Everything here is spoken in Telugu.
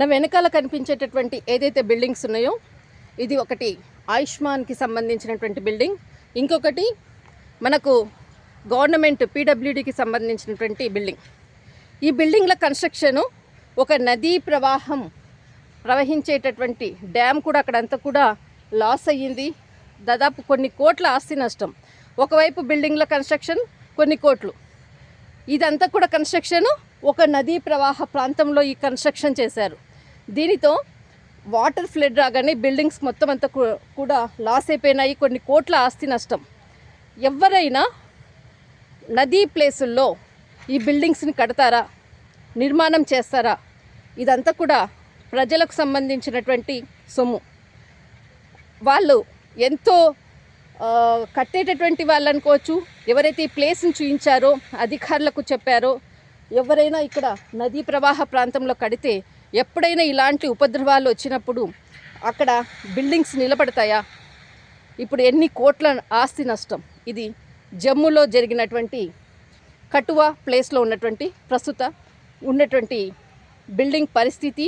నా వెనకాల కనిపించేటటువంటి ఏదైతే బిల్డింగ్స్ ఉన్నాయో ఇది ఒకటి ఆయుష్మాన్కి సంబంధించినటువంటి బిల్డింగ్. ఇంకొకటి మనకు గవర్నమెంట్ పీడబ్ల్యూడికి సంబంధించినటువంటి బిల్డింగ్. ఈ బిల్డింగ్ల కన్స్ట్రక్షను ఒక నదీ ప్రవాహం ప్రవహించేటటువంటి డ్యామ్ కూడా అక్కడంతా కూడా లాస్ అయ్యింది. దాదాపు కొన్ని కోట్ల ఆస్తి నష్టం. ఒకవైపు బిల్డింగ్ల కన్స్ట్రక్షన్ కొన్ని కోట్లు. ఇదంతా కూడా కన్స్ట్రక్షను ఒక నదీ ప్రవాహ ప్రాంతంలో ఈ కన్స్ట్రక్షన్ చేశారు. దీనితో వాటర్ ఫ్లడ్ రాగానే బిల్డింగ్స్ మొత్తం అంతా కూడా లాస్ అయిపోయినాయి. కొన్ని కోట్ల ఆస్తి నష్టం. ఎవరైనా నదీ ప్లేసుల్లో ఈ బిల్డింగ్స్ని కడతారా? నిర్మాణం చేస్తారా? ఇదంతా కూడా ప్రజలకు సంబంధించినటువంటి సొమ్ము. వాళ్ళు ఎంతో కట్టేటటువంటి వాళ్ళు అనుకోవచ్చు. ఎవరైతే ఈ ప్లేస్ని చూపించారో అధికారులకు చెప్పారో ఎవరైనా ఇక్కడ నదీ ప్రవాహ ప్రాంతంలో కడితే ఎప్పుడైనా ఇలాంటి ఉపద్రవాలు వచ్చినప్పుడు అక్కడ బిల్డింగ్స్ నిలబడతాయా? ఇప్పుడు ఎన్ని కోట్ల ఆస్తి నష్టం. ఇది జమ్మూలో జరిగినటువంటి కటువా ప్లేస్లో ఉన్నటువంటి ప్రస్తుత ఉన్నటువంటి బిల్డింగ్ పరిస్థితి